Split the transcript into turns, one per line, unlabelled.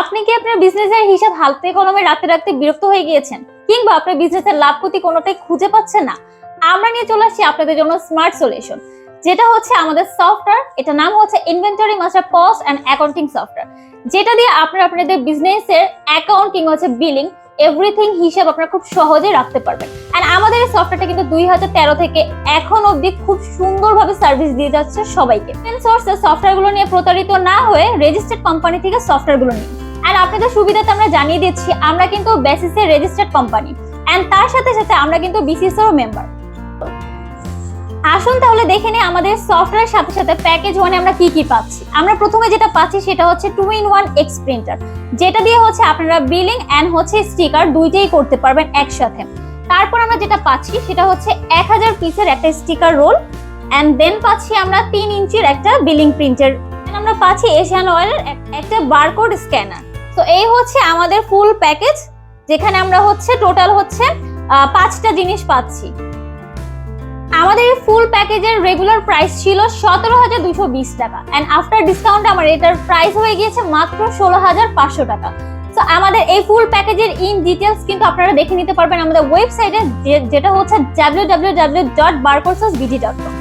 আপনি কি আপনার বিজনেসের হিসাব হাতে কলমে রাখতে রাখতে বিরক্ত হয়ে গিয়েছেন? কিংবা আপনার বিজনেসের লাভ ক্ষতি কোনোটাই খুঁজে পাচ্ছেন না? আমরা নিয়ে চলে আসছি আপনাদের জন্য স্মার্ট সলিউশন যেটা হচ্ছে আমাদের সফটওয়্যার এটা নাম হচ্ছে inventory master cost and accounting software যেটা দিয়ে আপনারা আপনাদের বিজনেসের অ্যাকাউন্টিং হচ্ছে বিলিং এভরিথিং হিসাব আপনারা খুব সহজে রাখতে পারবেন। এন্ড আমাদের এই সফটওয়্যারটা কিন্তু দুই হাজার তেরো থেকে এখন অবধি খুব সুন্দরভাবে সার্ভিস দিয়ে যাচ্ছে সবাইকে। সোর্সের সফটওয়্যারগুলো নিয়ে প্রতারিত না হয়ে রেজিস্টার্ড কোম্পানি থেকে সফটওয়্যারগুলো নিন। এন্ড আপনাদের সুবিধাতে আমরা জানিয়ে দিচ্ছি, আমরা কিন্তু বেসিসের রেজিস্টার্ড কোম্পানি এন্ড তার সাথে সাথে আমরা কিন্তু বিসিএস এরও মেম্বার আসুন তাহলে দেখে নিই আমাদের সফটওয়্যার সাথে সাথে প্যাকেজ ওয়ানে আমরা কি কি পাচ্ছি। আমরা প্রথমে যেটা পাচ্ছি সেটা হচ্ছে two in one X printer যেটা দিয়ে হচ্ছে আপনারা বিলিং এন্ড হচ্ছে স্টিকার দুইটাই করতে পারবেন একসাথে। তারপর আমরা যেটা পাচ্ছি সেটা হচ্ছে এক হাজার পিসের একটা স্টিকার রোল এন্ড দেন পাচ্ছি আমরা তিন ইঞ্চির একটা বিলিং প্রিন্টার আমরা পাচ্ছি এশিয়ান অয়েলের একটা বারকোড স্ক্যানার তো এই হচ্ছে আমাদের ফুল প্যাকেজ যেখানে আমরা হচ্ছে টোটাল হচ্ছে পাঁচটা জিনিস পাচ্ছি। আমাদের এই ফুল প্যাকেজের রেগুলার প্রাইস ছিল সতেরো হাজার দুশো বিশ টাকা। অ্যান্ড আফটার ডিসকাউন্ট আমার এটার প্রাইস হয়ে গিয়েছে মাত্র ষোলো হাজার পাঁচশো টাকা। তো আমাদের এই ফুল প্যাকেজের ইন ডিটেলস কিন্তু আপনারা দেখে নিতে পারবেন আমাদের ওয়েবসাইটে যেটা হচ্ছে W W W dot barcourses BD dot com